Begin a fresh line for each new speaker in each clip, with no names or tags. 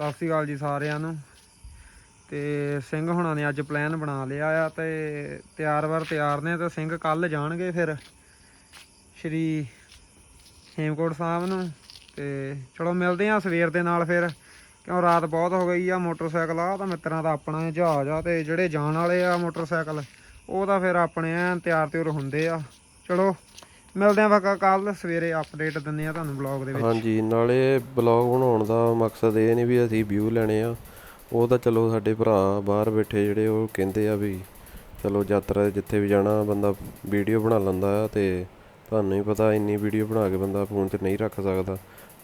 ਸਤਿ ਸ਼੍ਰੀ ਅਕਾਲ ਜੀ ਸਾਰਿਆਂ ਨੂੰ। ਤੇ ਸਿੰਘ ਹੁਣਾਂ ਨੇ ਅੱਜ ਪਲਾਨ ਬਣਾ ਲਿਆ ਆ ਤੇ ਤਿਆਰ ਵਾਰ ਤਿਆਰ ਨੇ ਤੇ ਸਿੰਘ ਕੱਲ ਜਾਣਗੇ ਫਿਰ। ਸ਼੍ਰੀ ਹੇਮਕੋਟ ਸਾਹਿਬ ਨੂੰ। ਤੇ ਚਲੋ ਮਿਲਦੇ ਆ ਸਵੇਰ ਦੇ ਨਾਲ ਫਿਰ। ਕਿਉਂ ਰਾਤ ਬਹੁਤ ਹੋ ਗਈ ਆ ਮੋਟਰਸਾਈਕਲ ਆ, ਤਾਂ ਮਿੱਤਰਾਂ ਦਾ ਆਪਣਾ ਜਹਾਜ਼ ਆ ਤੇ ਜਿਹੜੇ ਜਾਣ ਵਾਲੇ ਆ ਮੋਟਰਸਾਈਕਲ, ਉਹ ਤਾਂ ਫਿਰ ਆਪਣੇ ਐਨ ਤਿਆਰ ਤਿਉਰ ਹੁੰਦੇ ਆ। ਚਲੋ ਮਿਲਦੇ ਆ ਫਕਾ ਕੱਲ ਸਵੇਰੇ ਅਪਡੇਟ ਦਿੰਦੇ ਆ ਤੁਹਾਨੂੰ ਬਲੌਗ ਦੇ ਵਿੱਚ।
ਹਾਂਜੀ, ਨਾਲੇ ਬਲੌਗ ਬਣਾਉਣ ਦਾ ਮਕਸਦ ਇਹ ਨਹੀਂ ਵੀ ਅਸੀਂ ਵਿਊ ਲੈਣੇ ਆ। ਉਹ ਤਾਂ ਚਲੋ ਸਾਡੇ ਭਰਾ ਬਾਹਰ ਬੈਠੇ ਜਿਹੜੇ ਉਹ ਕਹਿੰਦੇ ਆ ਵੀ ਚਲੋ ਯਾਤਰਾ ਜਿੱਥੇ ਵੀ ਜਾਣਾ, ਬੰਦਾ ਵੀਡੀਓ ਬਣਾ ਲੈਂਦਾ ਆ ਤੇ ਤੁਹਾਨੂੰ ਹੀ ਪਤਾ ਇੰਨੀ ਵੀਡੀਓ ਬਣਾ ਕੇ ਬੰਦਾ ਫੋਨ 'ਚ ਨਹੀਂ ਰੱਖ ਸਕਦਾ।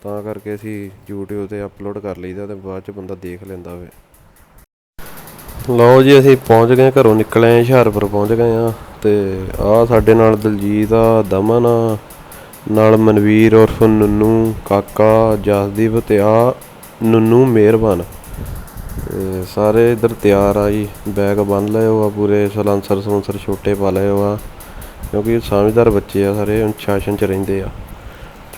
ਤਾਂ ਕਰਕੇ ਅਸੀਂ YouTube ਤੇ ਅਪਲੋਡ ਕਰ ਲਈਦਾ ਤੇ ਬਾਅਦ 'ਚ ਬੰਦਾ ਦੇਖ ਲੈਂਦਾ ਹੋਵੇ ਲਓ ਜੀ, ਅਸੀਂ ਪਹੁੰਚ ਗਏ ਘਰੋਂ ਨਿਕਲੇ ਆਂ ਹੁਸ਼ਿਆਰਪੁਰ ਪਹੁੰਚ ਗਏ ਆ ਤੇ ਆ ਸਾਡੇ ਨਾਲ ਦਲਜੀਤ ਆ, ਦਮਨ ਆ, ਨਾਲ ਮਨਵੀਰ ਉਰਫ ਨੁੰਨੂ, ਕਾਕਾ, ਜਸਦੀਪ ਤੇ ਆ ਨੁੰਨੂ ਮਿਹਰਬਾਨ। ਤੇ ਸਾਰੇ ਇੱਧਰ ਤਿਆਰ ਆ ਜੀ ਬੈਗ ਬੰਨ ਲਏ ਹੋ ਆ ਪੂਰੇ, ਸਲਾਂਸਰ ਸਲੂੰਸਰ ਛੋਟੇ ਪਾ ਲਏ ਹੋ ਆ, ਕਿਉਂਕਿ ਸਮਝਦਾਰ ਬੱਚੇ ਆ ਸਾਰੇ ਅਨੁਸ਼ਾਸਨ ਚ ਰਹਿੰਦੇ ਆ।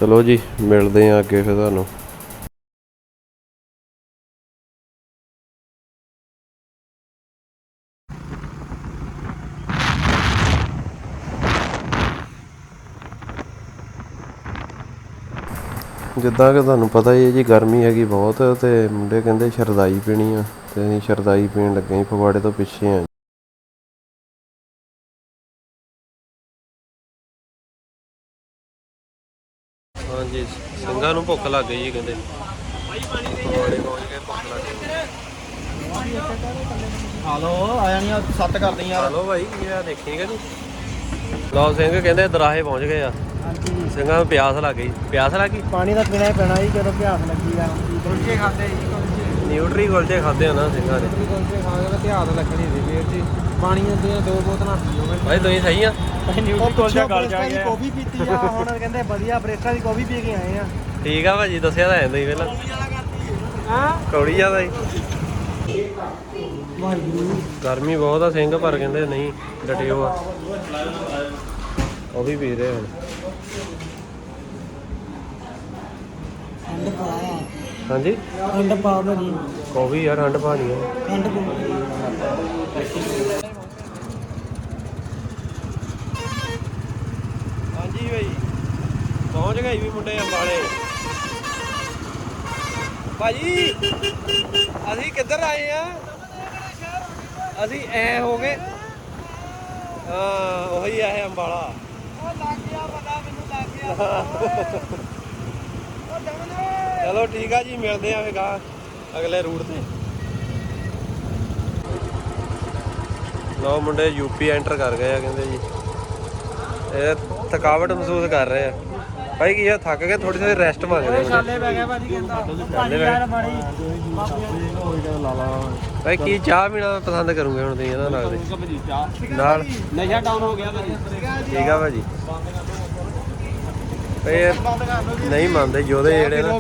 ਚਲੋ ਜੀ, ਮਿਲਦੇ ਆ ਅੱਗੇ ਫਿਰ ਤੁਹਾਨੂੰ। ਜਿੱਦਾਂ ਕਿ ਤੁਹਾਨੂੰ ਪਤਾ ਹੀ ਹੈ ਜੀ ਗਰਮੀ ਹੈਗੀ ਬਹੁਤ ਤੇ ਮੁੰਡੇ ਕਹਿੰਦੇ ਸ਼ਰਦਾਈ ਪੀਣੀ ਆ ਤੇ ਅਸੀਂ ਸ਼ਰਦਾਈ ਪੀਣ ਲੱਗੇ ਹਾਂ ਫਗਵਾੜੇ ਤੋਂ ਪਿੱਛੇ ਆ ਹਾਂਜੀ ਸਿੰਘਾਂ ਨੂੰ ਭੁੱਖ ਲੱਗ ਗਈ ਜੀ ਕਹਿੰਦੇ। ਫਗਵਾੜੇ ਪਹੁੰਚ ਗਏ ਭੁੱਖ ਲੱਗ ਗਈ।
ਹਾਲੋ ਆਇਆ ਨਹੀਂ ਸੱਤ ਕਰਦੇ
ਹਲੋ ਭਾਈ ਕੀ ਆ ਦੇਖੀਗਾ ਜੀ ਲਓ ਸਿੰਘ ਕਹਿੰਦੇ ਦਰਾਹੇ ਪਹੁੰਚ ਗਏ ਆ। ਸਿੰਘਾਂ ਨੂੰ ਪਿਆਸ ਲੱਗ ਗਈ। ਪਿਆਸ ਲੱਗ? ਗਈ
ਪਾਣੀ ਤਾਂ ਪੀਣਾ ਹੀ ਪੈਣਾ ਜੀ ਜਦੋਂ ਪਿਆਸ ਲੱਗੀ ਆ। ਕੁਲਚੇ ਖਾਦੇ ਜੀ ਕੁਲਚੇ।
ਨਿਊਟਰੀ ਕੁਲਚੇ ਖਾਦੇ ਆ ਨਾ ਸਿੰਘਾਂ ਨੇ
ਕੁਲਚੇ ਖਾ ਕੇ ਤਾਂ ਪਿਆਸ ਲੱਗਣੀ ਸੀ ਫੇਰ ਜੀ ਪਾਣੀ ਦੀਆਂ ਦੋ ਬੋਤਲਾਂ ਪੀਓਗੇ
ਭਾਈ ਤੁਸੀਂ ਸਹੀ ਆ?
ਨਿਊਟਰੀ ਕੁਲਚਾ ਗਲ ਜਾ ਗਿਆ ਕਾਫੀ ਪੀਤੀ ਆ ਹੁਣ ਕਹਿੰਦੇ ਵਧੀਆ ਬ੍ਰੇਕਾਂ ਦੀ ਕਾਫੀ ਪੀ ਕੇ ਆਏ ਆ।
ਠੀਕ ਆ ਭਾਜੀ ਦੱਸਿਆ ਤਾਂ ਐਂ ਤੁਸੀਂ ਪਹਿਲਾਂ।
ਹਾਂ।
ਕੌੜੀ ਜ਼ਿਆਦਾ ਜੀ ਗਰਮੀ ਬਹੁਤ ਆ, ਸਿੰਘ ਪਰ ਕਹਿੰਦੇ ਨਹੀਂ, ਡਟਿਓ ਆ। ਉਹ ਵੀ ਪੀ ਰਹੇ ਹੁਣ।
ਠੰਡ ਪਾ
ਹਾਂਜੀ?
ਠੰਡ ਪਾ ਭਾਜੀ
ਕਾਫੀ ਯਾਰ, ਠੰਡ ਪਾਣੀ ਆ।
ਠੰਡ
ਹਾਂਜੀ ਭਾਈ ਪਹੁੰਚ ਗਏ ਵੀ ਮੁੰਡੇ ਅੰਬਾਲੇ। ਭਾਜੀ, ਅਸੀਂ ਕਿੱਧਰ ਆਏ ਆ? ਅਸੀਂ ਐ ਹੋ ਗਏ। ਹਾਂ ਉਹੀ ਆ ਇਹ ਅੰਬਾਲਾ।
ਉਹ ਲੱਗ ਗਿਆ ਪਤਾ ਮੈਨੂੰ ਲੱਗ ਗਿਆ। ਉਹ ਦਮਨ
ਚਲੋ ਠੀਕ ਆ ਜੀ ਮਿਲਦੇ ਆ ਫੇਗਾ ਅਗਲੇ ਰੂਟ ਤੇ। ਲਓ ਮੁੰਡੇ ਯੂਪੀ ਐਂਟਰ ਕਰ ਗਏ ਆ ਕਹਿੰਦੇ ਜੀ। ਇਹ ਥਕਾਵਟ ਮਹਿਸੂਸ ਕਰ ਰਹੇ ਆ। ਭਾਈ ਕੀ ਆ ਥੱਕ ਗਏ ਥੋੜੀ ਥੋੜੀ ਰੈਸਟ ਮੰਗਦੇ ਮੁੰਡੇ
ਛਾਲੇ ਪੈ ਗਿਆ ਭਾਜੀ ਕਹਿੰਦਾ। ਭਾਜੀ ਯਾਰ ਮਾੜੀ
ਭਾਈ ਕੀ ਚਾਹ ਪੀਣਾ ਪਸੰਦ ਕਰੂੰਗੇ ਹੁਣ ਤੁਸੀਂ ਇਹਨਾਂ ਲੱਗਦੇ ਨਾਲ।
ਨਸ਼ਾ ਡਾਊਨ ਹੋ ਗਿਆ ਭਾਜੀ।
ਠੀਕ ਆ ਭਾਜੀ। ਇਹ ਨਹੀਂ ਮੰਨਦੇ ਯੋਧੇ ਜਿਹੜੇ ਨਾ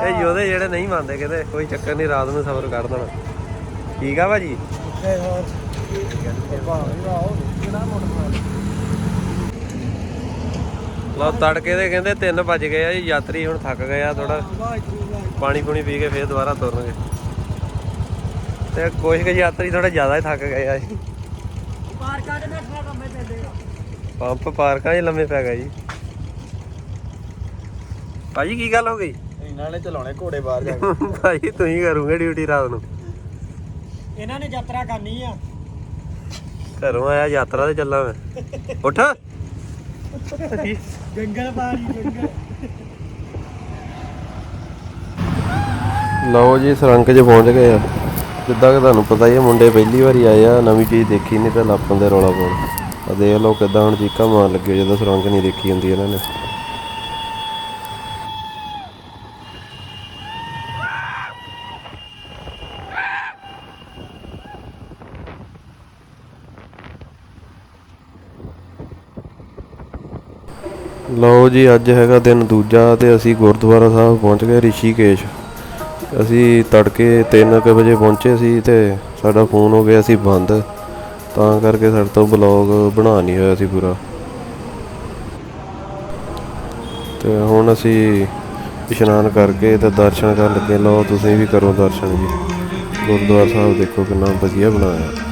ਇਹ ਯੋਧੇ ਜਿਹੜੇ ਨਹੀਂ ਮੰਨਦੇ ਕਹਿੰਦੇ ਕੋਈ ਚੱਕਰ ਨਹੀਂ ਰਾਤ ਨੂੰ ਸਬਰ ਕਰ ਦੇਣਾ। ਠੀਕ ਆ ਭਾਜੀ? ਲਓ ਤੜਕੇ ਦੇ ਕਹਿੰਦੇ 3 ਵਜ ਗਏ ਆ ਜੀ ਯਾਤਰੀ ਹੁਣ ਥੱਕ ਗਏ ਆ ਥੋੜਾ ਪਾਣੀ ਪੂਣੀ ਪੀ ਕੇ ਫੇਰ ਦੁਬਾਰਾ ਤੁਰਨਗੇ। ਤੇ ਕੁਝ ਕੁ ਯਾਤਰੀ ਥੋੜਾ ਜ਼ਿਆਦਾ ਹੀ ਥੱਕ ਗਏ ਆ ਜੀ।
ਪਾਰਕਾਂ ਦੇ ਨਾਲ ਕੰਮੇ ਪੈਂਦੇ
ਪੰਪ ਪਾਰਕਾਂ 'ਚ ਲੰਮੇ ਪੈ ਗਏ ਜੀ। ਭਾਜੀ ਕੀ ਗੱਲ ਹੋ ਗਈ?
ਇਹਨਾਂ ਨੇ ਚਲਾਉਣੇ ਘੋੜੇ ਬਾਹਰ ਜਾ ਕੇ।
ਭਾਜੀ ਤੁਸੀਂ ਕਰੋਗੇ ਡਿਊਟੀ ਰਾਤ ਨੂੰ?
ਇਹਨਾਂ ਨੇ ਯਾਤਰਾ ਕਰਨੀ ਆ।
ਘਰੋਂ ਆਇਆ ਯਾਤਰਾ ਤੇ ਚੱਲਾਂ ਮੈਂ। ਉੱਠ।
ਜੰਗਲ ਪਾਣੀ ਜੰਗਲ।
ਲਓ ਜੀ, ਸਰੰਗ 'ਚ ਪਹੁੰਚ ਗਏ ਆ। ਜਿੱਦਾਂ ਕਿ ਤੁਹਾਨੂੰ ਪਤਾ ਹੀ ਹੈ ਮੁੰਡੇ ਪਹਿਲੀ ਵਾਰੀ ਆਏ ਆ, ਨਵੀਂ ਚੀਜ਼ ਦੇਖੀ ਨਹੀਂ ਤਾਂ ਲਾਪਣ ਦੇ ਰੌਲਾ ਪਾਉਣ। ਆ ਦੇਖ ਲਓ ਕਿਦਾਂ ਹੁਣ ਚੀਕਾਂ ਮਾਰ ਲੱਗੇ, ਜਦੋਂ ਸੁਰੰਗ ਨਹੀਂ ਦੇਖੀ ਹੁੰਦੀ ਇਹਨਾਂ ਨੇ। ਲਓ ਜੀ, ਅੱਜ ਹੈਗਾ ਦਿਨ ਦੂਜਾ ਤੇ ਅਸੀਂ ਗੁਰਦੁਆਰਾ ਸਾਹਿਬ ਪਹੁੰਚ ਗਏ ਰਿਸ਼ੀਕੇਸ਼। ਅਸੀਂ ਤੜਕੇ 3:00 ਵਜੇ ਪਹੁੰਚੇ ਸੀ ਤੇ ਸਾਡਾ ਫੋਨ ਹੋ ਗਿਆ ਸੀ ਬੰਦ। ਤਾਂ ਕਰਕੇ ਸਾਡੇ ਤੋਂ ਬਲੌਗ ਬਣਾ ਨਹੀਂ ਹੋਇਆ ਸੀ ਪੂਰਾ। ਤੇ ਹੁਣ ਅਸੀਂ ਇਸ਼ਨਾਨ ਕਰਕੇ ਤੇ ਦਰਸ਼ਨ ਕਰਨ ਲੱਗੇ। ਲਓ, ਤੁਸੀਂ ਵੀ ਕਰੋ ਦਰਸ਼ਨ ਜੀ। ਗੁਰਦੁਆਰਾ ਸਾਹਿਬ ਦੇਖੋ ਕਿੰਨਾ ਵਧੀਆ ਬਣਾਇਆ।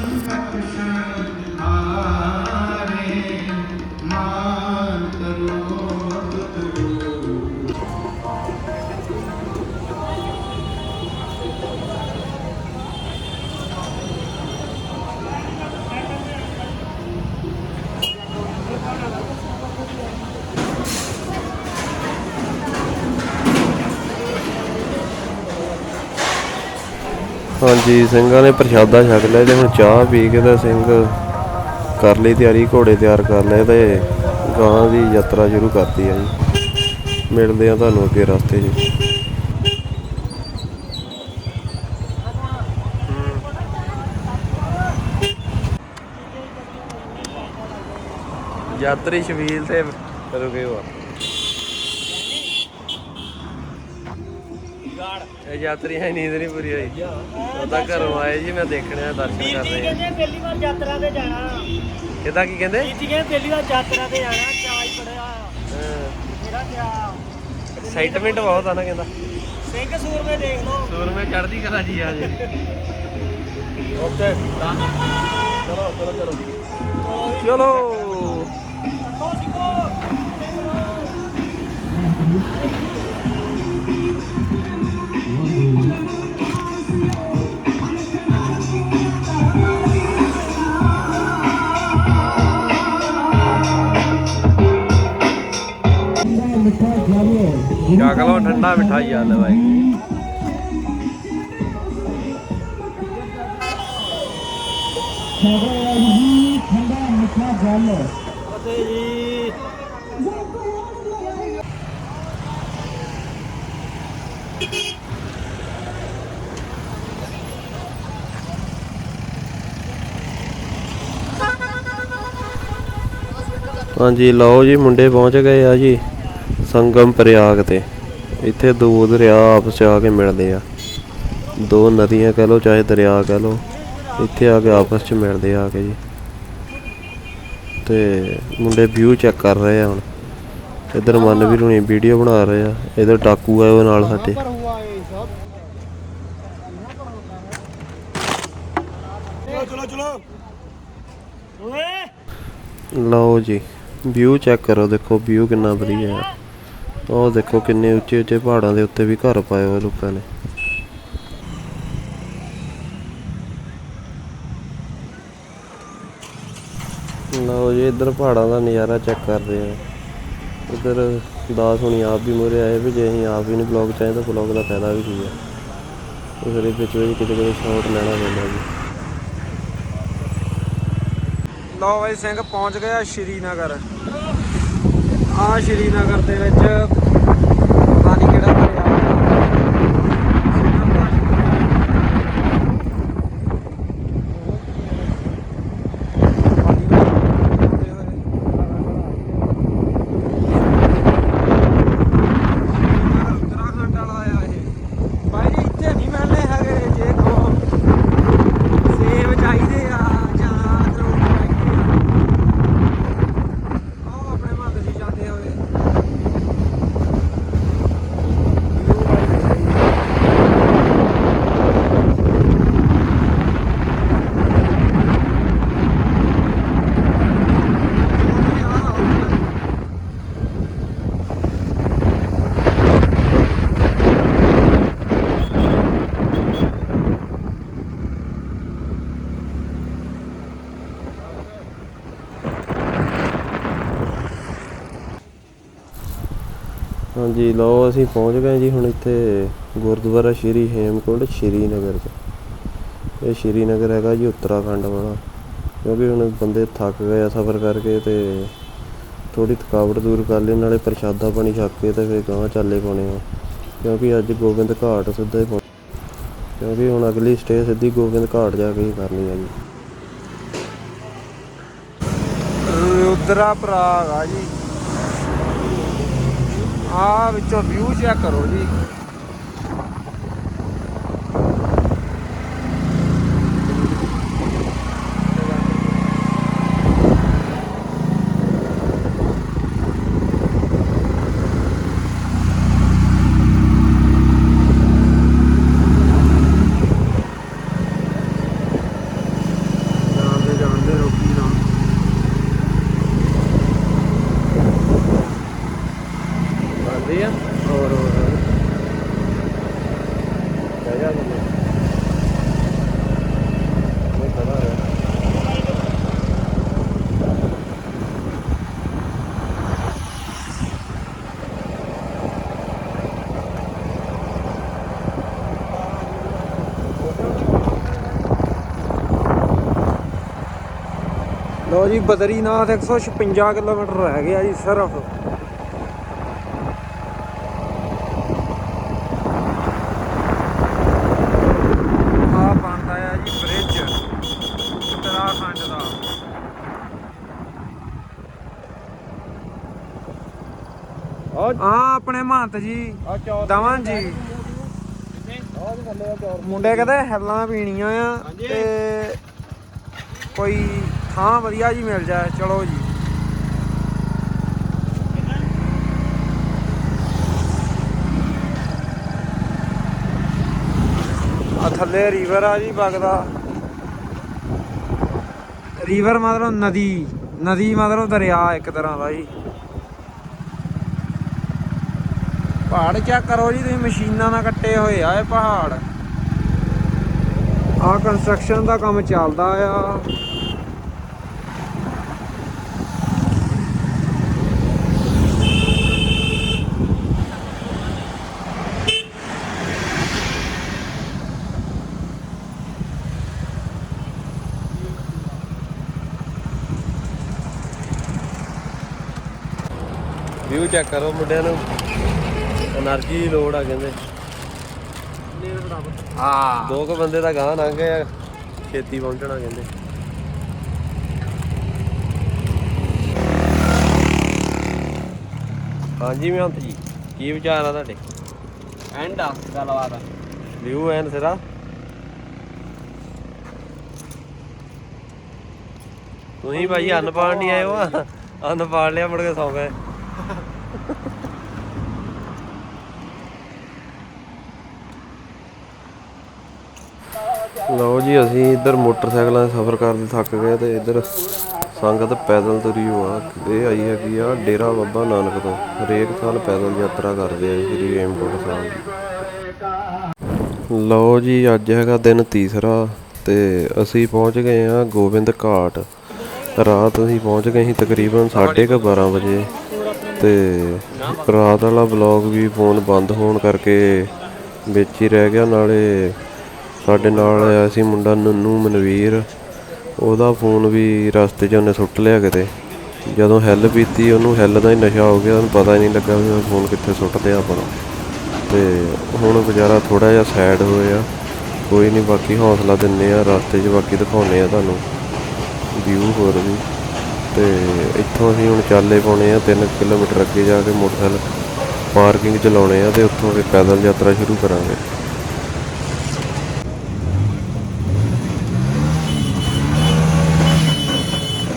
ਹਾਂਜੀ, ਸਿੰਘਾਂ ਨੇ ਪ੍ਰਸ਼ਾਦਾ ਛਕ ਲਿਆ ਤੇ ਹੁਣ ਚਾਹ ਪੀ ਕੇ ਤਾਂ ਸਿੰਘ ਕਰ ਲਈ ਤਿਆਰੀ, ਘੋੜੇ ਤਿਆਰ ਕਰ ਲਏ ਤੇ ਗਾਂ ਦੀ ਯਾਤਰਾ ਸ਼ੁਰੂ ਕਰਤੀ ਆ ਜੀ। ਮਿਲਦੇ ਆ ਤੁਹਾਨੂੰ ਅੱਗੇ ਰਸਤੇ 'ਚ। ਯਾਤਰੀ ਸ਼ਬੀਲ ਤੇ ਰੁਕੇ ਹੋ ਇਹ ਯਾਤਰੀ ਹੈ ਨੀਂਦ ਨਹੀਂ ਪੂਰੀ ਹੋਈ। ਉਹ ਤਾਂ ਘਰੋਂ ਆਏ ਜੀ ਮੈਂ ਦੇਖਣਿਆ ਦਰਸ਼ਨ
ਵੀਰ ਜੀ ਕਹਿੰਦੇ ਪਹਿਲੀ ਵਾਰ ਯਾਤਰਾ ਤੇ ਜਾਣਾ।
ਕਿਦਾਂ ਕੀ ਕਹਿੰਦੇ?
ਵੀਰ ਜੀ ਕਹਿੰਦੇ ਪਹਿਲੀ ਵਾਰ ਯਾਤਰਾ ਤੇ ਜਾਣਾ ਚਾਹ ਹੀ ਬੜਿਆ ਮੇਰਾ ਕਿਆ
ਐਕਸਾਈਟਮੈਂਟ ਬਹੁਤ ਆ ਨਾ ਕਹਿੰਦਾ।
ਸਿੰਘ ਸੂਰਮੇ ਦੇਖ ਲਓ।
ਸੂਰਮੇ ਚੜਦੀ ਕਲਾ ਜੀ ਆ ਜੇ। ਓਕੇ। ਚਲੋ ਚਲੋ ਚਲੋ। ਚਲੋ।
ਸਿੱਖੋ ਸਿੱਖੋ।
ਛਕ ਲਓ ਠੰਡਾ ਮਿੱਠਾ ਹੀ ਆ ਲੈ ਬਾਈ
ਫਤਿਹ ਜੀ
ਹਾਂਜੀ ਲਓ ਜੀ, ਮੁੰਡੇ ਪਹੁੰਚ ਗਏ ਆ ਜੀ। ਸੰਗਮ ਪ੍ਰਯਾਗ ਤੇ। ਇੱਥੇ ਦੋ ਦਰਿਆ ਆਪਸ 'ਚ ਆ ਕੇ ਮਿਲਦੇ ਆ। ਦੋ ਨਦੀਆਂ ਕਹ ਲਓ, ਚਾਹੇ ਦਰਿਆ ਕਹ ਲਓ, ਇੱਥੇ ਆ ਕੇ ਆਪਸ 'ਚ ਮਿਲਦੇ ਆ ਕੇ ਜੀ। ਤੇ ਮੁੰਡੇ ਵਿਊ ਚੈੱਕ ਕਰ ਰਹੇ ਆ ਹੁਣ। ਇਧਰ ਮਨਵੀਰ ਹੁਣੀ ਵੀਡੀਓ ਬਣਾ ਰਹੇ ਆ। ਇਧਰ ਡਾਕੂ ਆਏ ਉਹ ਨਾਲ ਸਾਡੇ।
ਚਲੋ ਚਲੋ
ਲਓ ਜੀ ਵਿਊ ਚੈੱਕ ਕਰੋ ਦੇਖੋ ਵਿਊ ਕਿੰਨਾ ਵਧੀਆ ਆ। ਉਹ ਦੇਖੋ ਕਿੰਨੇ ਉੱਚੇ ਉੱਚੇ ਪਹਾੜਾਂ ਦੇ ਉੱਤੇ ਵੀ ਘਰ ਪਾਏ ਹੋਏ ਲੋਕਾਂ ਨੇ। ਲਓ ਜੀ, ਇੱਧਰ ਪਹਾੜਾਂ ਦਾ ਨਜ਼ਾਰਾ ਚੈੱਕ ਕਰ ਰਹੇ ਆ ਇੱਧਰ ਦਾਸ ਹੁਣੀ ਆਪ ਵੀ ਮੂਹਰੇ ਆਏ ਵੀ ਜੇ ਅਸੀਂ ਆਪ ਹੀ ਨਹੀਂ ਬਲੌਗ ਚਾਹੇ ਤਾਂ ਬਲੌਗ ਦਾ ਫਾਇਦਾ ਵੀ ਕੀ ਆ। ਉਹ ਫਿਰ ਵਿੱਚ ਵਿੱਚ ਕਿਤੇ ਕਿਤੇ ਸ਼ਾਟ ਲੈਣਾ ਪੈਂਦਾ ਜੀ।
ਲਓ ਬਾਈ ਸਿੰਘ ਪਹੁੰਚ ਗਿਆ ਸ਼੍ਰੀਨਗਰ। ਆ ਸ਼੍ਰੀਨਗਰ ਦੇ ਵਿੱਚ ਪਤਾ ਨਹੀਂ ਕਿਹੜਾ ਦਰਿਆ ਉੱਤਰਾਖੰਡ ਵਾਲਾ ਆ ਇਹ ਬਾਈ ਜੀ ਇੱਥੇ ਨਹੀਂ ਮਿਲਣੇ ਹੈਗੇ ਜੇ ਕੋ ਸੇਬ ਚਾਹੀਦੇ ਆ ਜਾਂ ਅਖਰੋਟ ਚਾਹੀਦੇ ਆ ਆਓ ਆਪਣੇ ਮਹੱਲੇ ਦੀ ਜਾਂਦੇ ਹੋਏ
ਹਾਂਜੀ, ਲਓ ਅਸੀਂ ਪਹੁੰਚ ਗਏ ਜੀ ਹੁਣ ਇੱਥੇ ਗੁਰਦੁਆਰਾ ਸ਼੍ਰੀ ਹੇਮਕੁੰਡ ਸ਼੍ਰੀਨਗਰ 'ਚ। ਇਹ ਸ਼੍ਰੀਨਗਰ ਹੈਗਾ ਜੀ ਉੱਤਰਾਖੰਡ ਵਾਲਾ, ਕਿਉਂਕਿ ਹੁਣ ਬੰਦੇ ਥੱਕ ਗਏ ਆ ਸਫ਼ਰ ਕਰਕੇ ਤੇ ਥੋੜੀ ਥਕਾਵਟ ਦੂਰ ਕਰ ਲਈ, ਨਾਲੇ ਪ੍ਰਸ਼ਾਦਾ ਪਾਣੀ ਛੱਕ ਕੇ ਤੇ ਫਿਰ ਗਾਂ ਚੱਲੇ ਪਾਉਣੇ ਆ। ਕਿਉਂਕਿ ਅੱਜ ਗੋਬਿੰਦ ਘਾਟ ਸਿੱਧਾ ਹੀ ਕਿਉਂਕਿ ਹੁਣ ਅਗਲੀ ਸਟੇ ਸਿੱਧੀ ਗੋਬਿੰਦ ਘਾਟ ਜਾ ਕੇ ਹੀ ਕਰਨੀ ਆ ਜੀ।
ਰੁਦਰਾ ਪ੍ਰਾਗ ਆ ਜੀ। ਆ ਵਿੱਚੋਂ ਵਿਊ ਚੈੱਕ ਕਰੋ ਜੀ।
ਹੁੰਦੀ ਆ ਹੋਰ ਹੋਰ ਜੀ
ਲੋ ਜੀ ਬਦਰੀਨਾਥ 156 ਕਿਲੋਮੀਟਰ ਰਹਿ ਗਿਆ ਜੀ ਸਿਰਫ। ਮਹੰਤ ਜੀ ਦਮਨ ਜੀ। ਮੁੰਡੇ ਕਹਿੰਦੇ ਹੈਲਾਂ ਪੀਣੀਆਂ ਆ ਤੇ ਕੋਈ ਥਾਂ ਵਧੀਆ ਜੀ ਮਿਲ ਜਾਏ ਚਲੋ ਜੀ। ਆ ਥੱਲੇ ਰੀਵਰ ਆ ਜੀ ਵਗਦਾ ਰੀਵਰ ਮਤਲਬ ਨਦੀ ਨਦੀ ਮਤਲਬ ਦਰਿਆ ਇੱਕ ਤਰ੍ਹਾਂ ਦਾ ਜੀ। ਪਹਾੜ ਚੈੱਕ ਕਰੋ ਜੀ, ਤੁਸੀਂ ਮਸ਼ੀਨਾਂ ਨਾਲ ਕੱਟੇ ਹੋਏ ਆ ਇਹ ਪਹਾੜ। ਆ ਕੰਸਟਰਕਸ਼ਨ ਦਾ ਕੰਮ ਚੱਲਦਾ ਆ।
ਵਿਊ ਚੈੱਕ ਕਰੋ ਮੁੰਡਿਆਂ ਨੂੰ। એનર્ਜੀ ਦੀ ਆ ਕਹਿੰਦੇ।
ਹਾਂ।
ਦੋ ਕੁ ਬੰਦੇ ਤਾਂ ਗਾਂ ਲੰਘ ਗਏ ਖੇਤੀ ਪਹੁੰਚਣਾ ਕਹਿੰਦੇ। ਹਾਂਜੀ ਮਹੰਤ ਜੀ ਕੀ ਵਿਚਾਰ ਆ ਤੁਹਾਡੇ?
ਐਂਡ ਆ ਗੱਲਬਾਤ।
ਵਿਊ ਐਨ ਸਿਰਾ? ਤੁਸੀਂ ਭਾਈ ਅੰਨ ਪਾਣ ਨਹੀਂ ਆਏ ਹੋ? ਅੰਨ ਪਾੜ ਲਿਆ ਮੁੜ ਕੇ ਸੌਂ ਗਏ। ਲਓ ਜੀ, ਅਸੀਂ ਇੱਧਰ ਮੋਟਰਸਾਈਕਲਾਂ 'ਤੇ ਸਫ਼ਰ ਕਰਦੇ ਥੱਕ ਗਏ ਤੇ ਇੱਧਰ ਸੰਗਤ ਪੈਦਲ ਤੁਰੀ ਹੋਆ ਇਹ ਆਈ ਹੈਗੀ ਆ ਡੇਰਾ ਬਾਬਾ ਨਾਨਕ ਤੋਂ। ਹਰੇਕ ਸਾਲ ਪੈਦਲ ਯਾਤਰਾ ਕਰਦੇ ਆ ਸ੍ਰੀ ਹੇਮਕੁੰਟ ਸਾਹਿਬ ਲਓ ਜੀ, ਅੱਜ ਹੈਗਾ ਦਿਨ ਤੀਸਰਾ ਤੇ ਅਸੀਂ ਪਹੁੰਚ ਗਏ ਆ ਗੋਬਿੰਦ ਘਾਟ। ਰਾਤ ਅਸੀਂ ਪਹੁੰਚ ਗਏ ਸੀ ਤਕਰੀਬਨ 12:30 ਵਜੇ ਤੇ ਰਾਤ ਵਾਲਾ ਵਲੌਗ ਵੀ ਫੋਨ ਬੰਦ ਹੋਣ ਕਰਕੇ ਵਿੱਚ ਹੀ ਰਹਿ ਗਿਆ। ਨਾਲੇ ਸਾਡੇ ਨਾਲ ਆਇਆ ਸੀ ਮੁੰਡਾ ਨੰਨੂ ਮਨਵੀਰ। ਉਹਦਾ ਫੋਨ ਵੀ ਰਸਤੇ 'ਚ ਉਹਨੇ ਸੁੱਟ ਲਿਆ ਕਿਤੇ। ਜਦੋਂ ਹੈਲ ਪੀਤੀ, ਉਹਨੂੰ ਹੈਲ ਦਾ ਹੀ ਨਸ਼ਾ ਹੋ ਗਿਆ। ਉਹਨੂੰ ਪਤਾ ਹੀ ਨਹੀਂ ਲੱਗਾ ਵੀ ਉਹ ਫੋਨ ਕਿੱਥੇ ਸੁੱਟ ਦਿਆ ਆਪਣਾ। ਤੇ ਹੁਣ ਵਿਚਾਰਾ ਥੋੜਾ ਜਿਹਾ ਸੈਡ ਹੋਇਆ। ਕੋਈ ਨਹੀਂ, ਬਾਕੀ ਹੌਸਲਾ ਦਿੰਨੇ ਆ। ਰਸਤੇ 'ਚ ਬਾਕੀ ਦਿਖਾਉਨੇ ਆ ਤੁਹਾਨੂੰ। ਵਿਊ ਹੋਰ ਵੀ। ਤੇ ਇੱਥੋਂ ਅਸੀਂ ਹੁਣ ਚਾਲੇ ਪਾਉਣੇ ਆ। 3 ਕਿਲੋਮੀਟਰ ਅੱਗੇ ਜਾ ਕੇ ਮੋਟਰਸਾਈਕਲ ਪਾਰਕਿੰਗ 'ਚ ਲਾਉਣੇ ਆ ਤੇ ਉੱਥੋਂ ਫਿਰ ਪੈਦਲ ਯਾਤਰਾ ਸ਼ੁਰੂ ਕਰਾਂਗੇ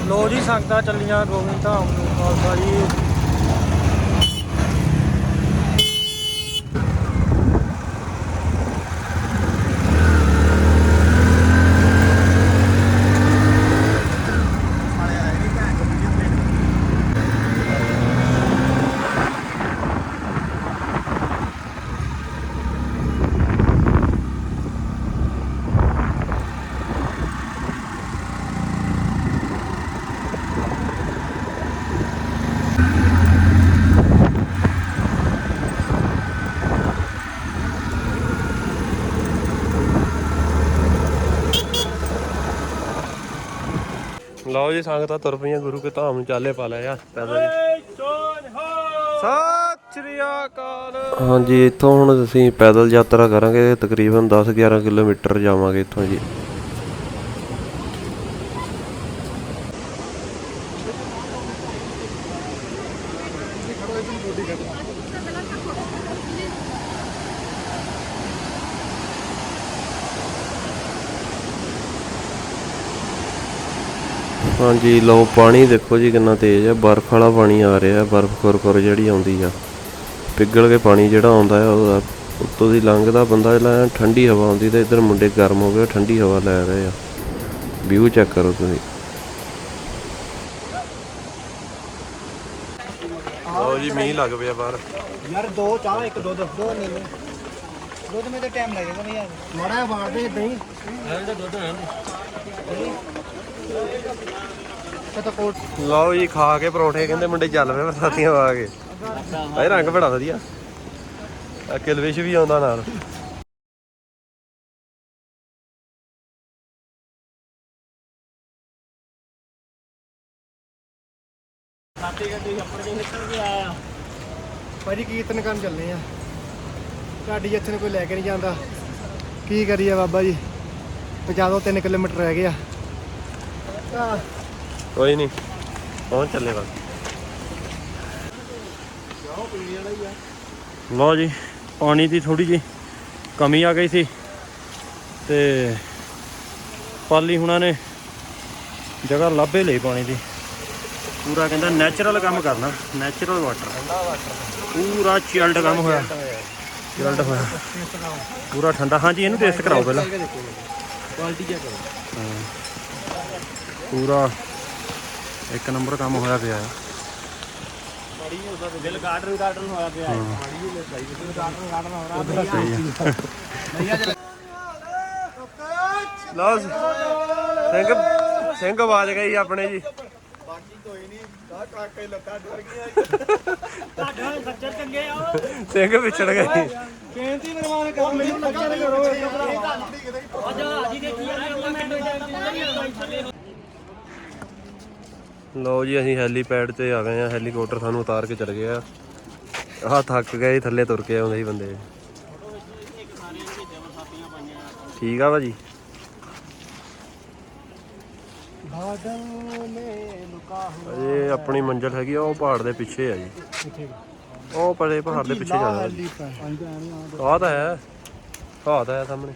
ਲੋ ਜੀ ਸੰਗਤਾਂ ਚੱਲੀਆਂ ਗੋਬਿੰਦ ਧਾਮ ਨੂੰ ਖਾਲਸਾ ਜੀ।
ਲਓ ਜੀ, ਸੰਗਤਾਂ ਤੁਰ ਪਈਆਂ, ਗੁਰੂ ਕੇ ਧਾਮ ਨੂੰ ਚਾਲੇ ਪਾ ਲਿਆ ਪੈਦਲ
ਸਤਿ ਸ੍ਰੀ ਅਕਾਲ
ਹਾਂਜੀ, ਇੱਥੋਂ ਹੁਣ ਅਸੀਂ ਪੈਦਲ ਯਾਤਰਾ ਕਰਾਂਗੇ, ਤਕਰੀਬਨ 10-11 ਕਿਲੋਮੀਟਰ ਜਾਵਾਂਗੇ ਇੱਥੋਂ ਜੀ। ਹਾਂਜੀ ਲਓ ਪਾਣੀ ਦੇਖੋ ਜੀ ਕਿੰਨਾ ਤੇਜ਼ ਹੈ ਬਰਫ਼ ਵਾਲਾ ਪਾਣੀ ਆ ਰਿਹਾ ਬਰਫ਼ ਖੁਰ ਜਿਹੜੀ ਆਉਂਦੀ ਆ। ਪਿਘਲ ਕੇ ਪਾਣੀ ਜਿਹੜਾ ਆਉਂਦਾ ਹੈ ਉਹਦਾ ਉੱਤੋਂ ਦੀ ਲੰਘਦਾ ਬੰਦਾ ਜਿਹੜਾ ਠੰਡੀ ਹਵਾ ਆਉਂਦੀ ਤੇ ਇੱਧਰ ਮੁੰਡੇ ਗਰਮ ਹੋ ਗਏ ਠੰਡੀ ਹਵਾ ਲੈ ਰਹੇ ਆ। ਵਿਊ ਚੈੱਕ ਕਰੋ ਤੁਸੀਂ। ਲਓ ਜੀ ਮੀਂਹ ਲੱਗ ਪਿਆ ਬਾਹਰ।
ਯਾਰ ਦੋ ਚਾਹ ਇੱਕ ਦੁੱਧ। ਦੋ ਲੈ ਲੈ
ਦੁੱਧ ਮੇ ਤੇ ਟਾਈਮ ਲੱਗੇਗਾ ਭਈਆ ਮੜਾ ਬਾੜ ਦੇ ਦਹੀਂ ਤਾਂ ਕੋਟ
ਲਓ ਜੀ, ਖਾ ਕੇ ਪਰੌਂਠੇ ਕਹਿੰਦੇ ਮੁੰਡੇ ਚੱਲ ਪਏ ਬਰਸਾਤੀਆਂ ਪਾ ਕੇ। ਇਹ ਰੰਗ ਬੜਾ ਵਧੀਆ। ਆ ਕਿਲਵਿਸ਼ ਵੀ ਆਉਂਦਾ ਨਾਲ।
ਸਾਤੀ ਗੱਡੀ ਛੱਪੜ ਕੇ ਨਿਕਲ ਕੇ ਆਇਆ
ਭਾਜੀ ਕੀਰਤਨ ਕਰਨ ਚੱਲੇ ਆ? ਸਾਡੀ ਇੱਥੇ ਨੂੰ ਕੋਈ ਲੈ ਕੇ ਨਹੀਂ ਜਾਂਦਾ। ਕੀ ਕਰੀਏ ਬਾਬਾ ਜੀ? ਪਹੁੰਚਾ ਦਿਓ 3 ਕਿਲੋਮੀਟਰ ਰਹਿ ਗਏ ਆ।
ਕੋਈ ਨਹੀਂ ਪਹੁੰਚ ਚੱਲੇ ਬਸ।
ਲਓ ਜੀ ਪਾਣੀ ਦੀ ਥੋੜੀ ਜੀ ਕਮੀ ਆ ਗਈ ਸੀ ਤੇ ਪਾਲੀ ਹੁਣਾਂ ਨੇ ਜਗ੍ਹਾ ਲੱਭੇ ਲਈ ਪਾਣੀ ਦੀ। ਪੂਰਾ ਕਹਿੰਦਾ ਨੈਚੁਰਲ ਕੰਮ ਕਰਨਾ ਨੈਚੁਰਲ ਵਾਟਰ ਪੂਰਾ ਚਿਲਡ ਕੰਮ ਹੋਇਆ। ਚਿਲਡ ਹੋਇਆ। ਪੂਰਾ ਠੰਡਾ। ਹਾਂਜੀ ਇਹਨੂੰ ਟੈਸਟ ਕਰਾਓ ਪਹਿਲਾਂ।
ਕੁਆਲਿਟੀ ਚੈੱਕ ਕਰੋ।
ਪੂਰਾ ਇੱਕ ਨੰਬਰ ਕੰਮ ਹੋਇਆ ਪਿਆ ਹੈ।
ਬਿਲ ਗਾਰਡਨ ਗਾਰਡਨ ਹੋਇਆ ਪਿਆ ਹੈ।
ਲਓ ਸਿੰਘ ਸਿੰਘ ਆਵਾਜ਼ ਗਈ ਆਪਣੇ ਜੀ।
ਤੁਹਾਡੇ ਚੰਗੇ ਆ।
ਸਿੰਘ ਵਿਛੜ ਗਏ।
ਬੇਨਤੀ ਨਿਰਮਾਣ ਕਰੋ ਮੈਨੂੰ ਖੱਜਲ ਕਰੋ
ਅੱਜ ਹਾਜੀ ਦੇਖੀ ਜਾਂਦੇ ਉਹ ਮੈਨੂੰ
ਲਓ ਜੀ ਅਸੀਂ ਹੈਲੀਪੈਡ ਤੇ ਆ ਗਏ ਆ ਹੈਲੀਕਾਪਟਰ ਸਾਨੂੰ ਉਤਾਰ ਕੇ ਚਲੇ ਗਏ ਆ ਆਹ ਥੱਕ ਗਏ ਥੱਲੇ ਤੁਰ ਕੇ ਆਉਂਦੇ ਸੀ ਬੰਦੇ। ਠੀਕ ਆ ਭਾਜੀ। ਇਹ ਆਪਣੀ ਮੰਜ਼ਲ ਹੈਗੀ ਆ ਉਹ ਪਹਾੜ ਦੇ ਪਿੱਛੇ ਆ ਜੀ। ਉਹ ਪਰੇ ਪਹਾੜ ਦੇ ਪਿੱਛੇ ਜਾਣਾ। ਆਹ ਤਾਂ ਹੈ। ਆਹ ਤਾਂ ਹੈ ਸਾਹਮਣੇ।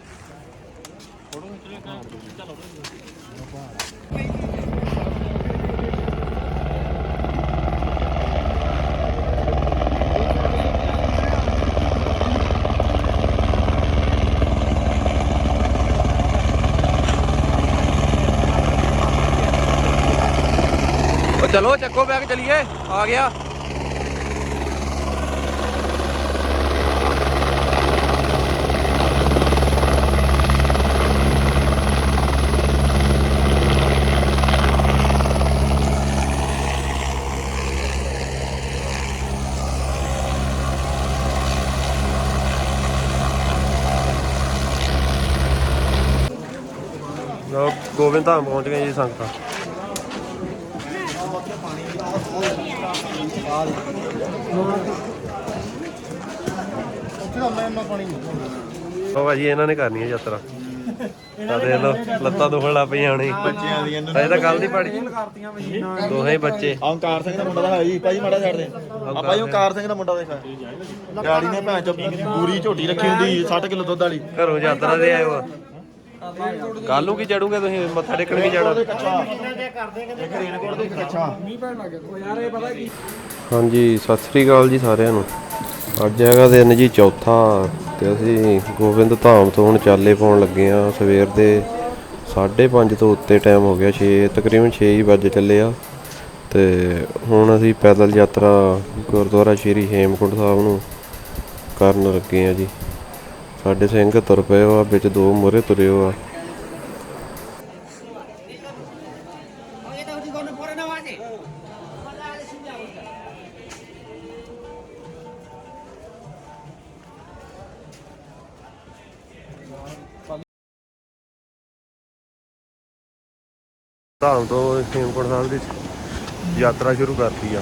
ਉਹ ਚਲੋ ਚੱਕੋ ਬੈਗ ਚਲੀਏ ਆ ਗਿਆ ਲੋ ਗੋਬਿੰਦ ਧਾਮ ਪਹੁੰਚ ਗਏ ਜੀ ਸੰਗਤਾਂ
ਉੱਥੇ ਤਾਂ ਮੈਂ ਇੰਨਾ ਪਾਣੀ
ਉਹ ਭਾਜੀ ਇਹਨਾਂ ਨੇ ਕਰਨੀ ਹੈ ਯਾਤਰਾ। ਆ ਦੇਖ ਲੋ ਲੱਤਾਂ ਦੁਖਣ ਲੱਗ ਪਈਆਂ ਹੁਣੀ।
ਬੱਚਿਆਂ ਦੀਆਂ
ਅਜੇ ਤਾਂ ਪੜੀ ਦੋਹੇ ਹੀ ਬੱਚੇ।
ਓਂਕਾਰ ਸਿੰਘ ਦਾ ਮੁੰਡਾ ਤਾਂ ਹੈ ਜੀ। ਭਾਜੀ ਮਾੜਾ ਛੱਡ ਦੇ। ਆ ਭਾਈ ਓਂਕਾਰ ਸਿੰਘ ਦਾ ਮੁੰਡਾ ਦੇਖਾ। ਡੈਡੀ ਨੇ ਭੈਣ ਚੋਂ ਪੂਰੀ ਝੋਟੀ ਰੱਖੀ ਹੁੰਦੀ 60 ਕਿਲੋ ਦੁੱਧ ਵਾਲੀ।
ਘਰੋਂ ਯਾਤਰਾ ਦੇ ਆਏ ਹੋ ਕੱਲ ਨੂੰ ਕੀ ਚੜੂਗੇ ਤੁਸੀਂ? ਮੱਥਾ ਟੇਕਣ ਕੀ ਜਾਣਾ? ਹਾਂਜੀ, ਸਤਿ ਸ੍ਰੀ ਅਕਾਲ ਜੀ ਸਾਰਿਆਂ ਨੂੰ। ਅੱਜ ਹੈਗਾ ਦਿਨ ਜੀ ਚੌਥਾ ਤੇ ਅਸੀਂ ਗੋਬਿੰਦ ਧਾਮ ਤੋਂ ਹੁਣ ਚਾਲੇ ਪਾਉਣ ਲੱਗੇ ਆ ਸਵੇਰ ਦੇ 5:30 ਤੋਂ ਉੱਤੇ ਟਾਈਮ ਹੋ ਗਿਆ 6 ਤਕਰੀਬਨ 6 ਹੀ ਵੱਜ ਚੱਲੇ ਆ। ਤੇ ਹੁਣ ਅਸੀਂ ਪੈਦਲ ਯਾਤਰਾ ਗੁਰਦੁਆਰਾ ਸ਼੍ਰੀ ਹੇਮਕੁੰਟ ਸਾਹਿਬ ਨੂੰ ਕਰਨ ਲੱਗੇ ਆ ਜੀ। ਸਾਡੇ ਸਿੰਘ ਤੁਰ ਪਏ ਆ, ਵਿੱਚ ਦੋ ਮੋਰੇ ਤੁਰੇ ਹੋ ਆ। ਧਾਮ ਤੋਂ ਹੇਮਕੁੰਟ ਸਾਹਿਬ ਦੀ ਯਾਤਰਾ ਸ਼ੁਰੂ ਕਰਤੀ ਆ।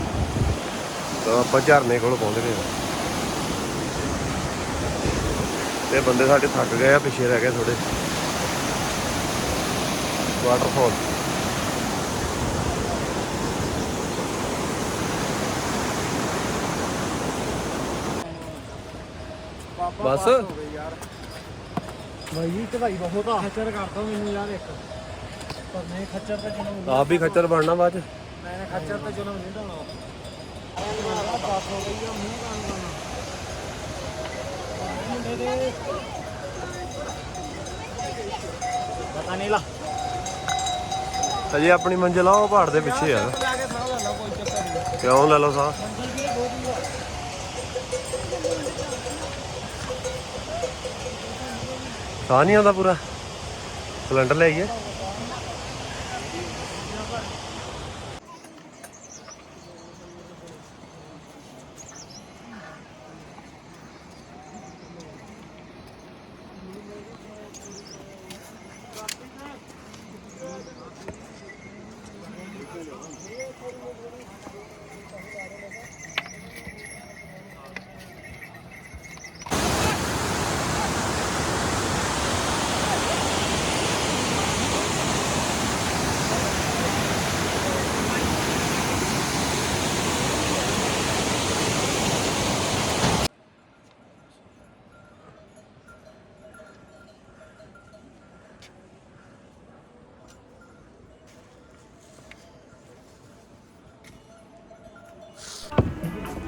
ਤਾਂ ਆਪਾਂ ਝਰਨੇ ਕੋਲ ਪਹੁੰਚ ਗਏ ਆ। ਤੇ ਬੰਦੇ ਸਾਡੇ ਥੱਕ ਗਏ ਆ ਪਿੱਛੇ ਰਹਿ ਗਏ ਥੋੜੇ ਵਾਟਰਫਾਲ ਬਸ।
ਭਾਈ ਬਹੁਤ ਆ। ਖੱਚਰ ਕਰਦਾ ਮੈਨੂੰ ਯਾਰ ਇੱਕ। ਪਰ ਮੈਂ ਖੱਚਰ ਤੇ ਜਨਮ
ਆਪ ਵੀ ਖੱਚਰ ਬਣਨਾ ਬਾਅਦ
ਮੈਂ ਖੱਚਰ ਤੇ ਜਨਮ ਨਹੀਂ ਢਾਉਣਾ
ਪਤਾ ਨਹੀਂ ਲਾ।
ਅਜੇ ਆਪਣੀ ਮੰਜ਼ਿਲ ਆ ਉਹ ਪਹਾੜ ਦੇ ਪਿੱਛੇ ਆ। ਕਿਉਂ ਲੈ ਲਓ ਸਾਹ?
ਸਾਹ ਨਹੀਂ ਆਉਂਦਾ ਪੂਰਾ? ਸਿਲੰਡਰ ਲੈ ਆਈਏ।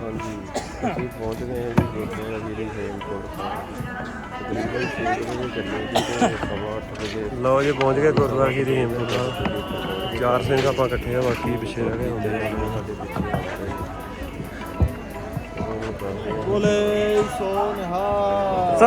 ਹਾਂਜੀ। ਅਸੀਂ ਪਹੁੰਚ ਗਏ ਹਾਂ ਜੀ ਗੁਰਦੁਆਰਾ ਜਿਹੜੀ ਹੇਮਕੁੰਟ ਸਾਹਿਬ ਤਕਰੀਬਨ 6 ਵਜੇ ਚੱਲੇ ਜੀ ਤੇ ਸਵਾ ਅੱਠ ਵਜੇ ਲਓ ਜੀ ਪਹੁੰਚ ਗਏ ਗੁਰਦੁਆਰਾ ਸ਼੍ਰੀ ਹੇਮਕੁੰਟ ਸਾਹਿਬ ਚਾਰ ਸਿੰਘ ਆਪਾਂ ਇਕੱਠੇ ਆ ਬਾਕੀ ਪਿੱਛੇ ਰਹਿ ਗਏ ਹੁੰਦੇ ਨੇ ਸਾਡੇ ਪਿੱਛੇ ਉਹਨੂੰ ਕਰਦੇ ਆ।
ਬੋਲੇ ਸੋ ਨਿਹਾਲ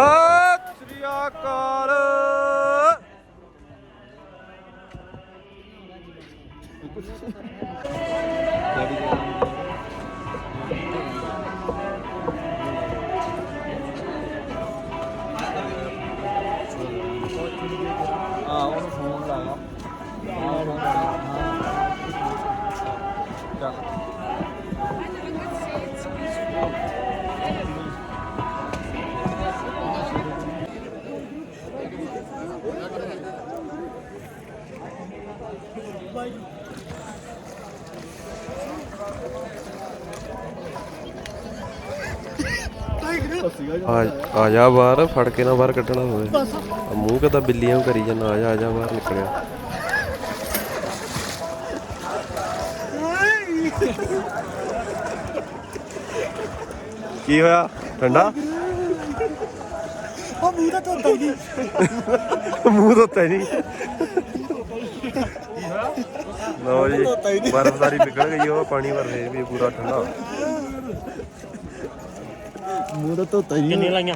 ਆ ਆ ਜਾ ਬਾਹਰ ਫੜ ਕੇ ਨਾ ਬਾਹਰ ਕੱਢਣਾ ਹੋਵੇ। ਆ ਮੂੰਹ ਕਿਦਾਂ ਬਿੱਲੀਆਂ ਨੂੰ ਕਰੀ ਜਾਂਦਾ ਆ ਜਾ ਆ ਜਾ ਬਾਹਰ ਨਿਕਲਿਆ। ਕੀ ਹੋਇਆ? ਠੰਡਾ?
ਉਹ ਮੂੰਹ ਤਾਂ ਧੋਤਾ ਹੀ ਨਹੀਂ
ਮੂੰਹ ਧੋਤਾ ਹੀ ਨਹੀਂ। ਲਓ ਜੀ ਬਰਫਦਾਰੀ ਪਿਘਲ ਗਈ ਉਹ ਪਾਣੀ ਵਰ ਫੇਰ ਵੀ ਪੂਰਾ ਠੰਡਾ।
ਮੂੰਹ ਤਾਂ ਧੋਤਾ
ਕਿੰਨੀ ਲਾਈਆਂ?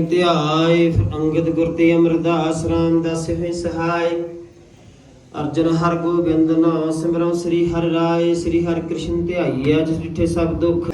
ਧਿਆਏ ਅੰਗਦ ਗੁਰ ਤੇ ਅਮਰਦਾਸ ਰਾਮਦਾਸ ਹੋਏ ਸਹਾਈ ਅਰਜਨ ਹਰ ਗੋਬਿੰਦ ਨਾਮ ਸਿਮਰਨ ਸ੍ਰੀ ਹਰਿ ਰਾਏ ਸ੍ਰੀ ਹਰਿ ਕ੍ਰਿਸ਼ਨ ਧਿਆਈਐ ਜਿਸ ਡਿਠੇ ਸਭ ਦੁੱਖ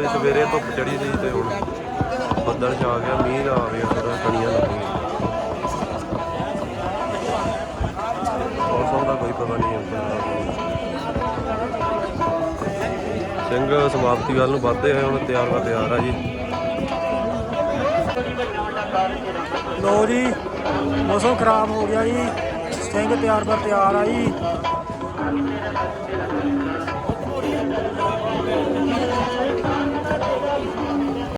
ਮੌਸਮ ਸਵੇਰੇ ਧੁੱਪ ਚੜੀ ਸੀ ਤੇ ਹੁਣ ਬੱਦਲ ਛਾ ਗਿਆ, ਮੀਂਹ ਦਾ ਆ ਥੋੜਾ ਕਣੀਆਂ ਲੱਗੀਆਂ ਮੌਸਮ ਦਾ ਕੋਈ ਪਤਾ ਨਹੀਂ ਹੁੰਦਾ। ਸਿੰਘ ਸਮਾਪਤੀ ਵੱਲ ਨੂੰ ਵੱਧਦੇ ਹੋਏ ਹੁਣ ਤਿਆਰ ਵਾ ਤਿਆਰ ਆ ਜੀ।
ਲੋ ਜੀ, ਮੌਸਮ ਖਰਾਬ ਹੋ ਗਿਆ ਜੀ। ਸਿੰਘ ਤਿਆਰ ਪਰ ਤਿਆਰ ਆ ਜੀ।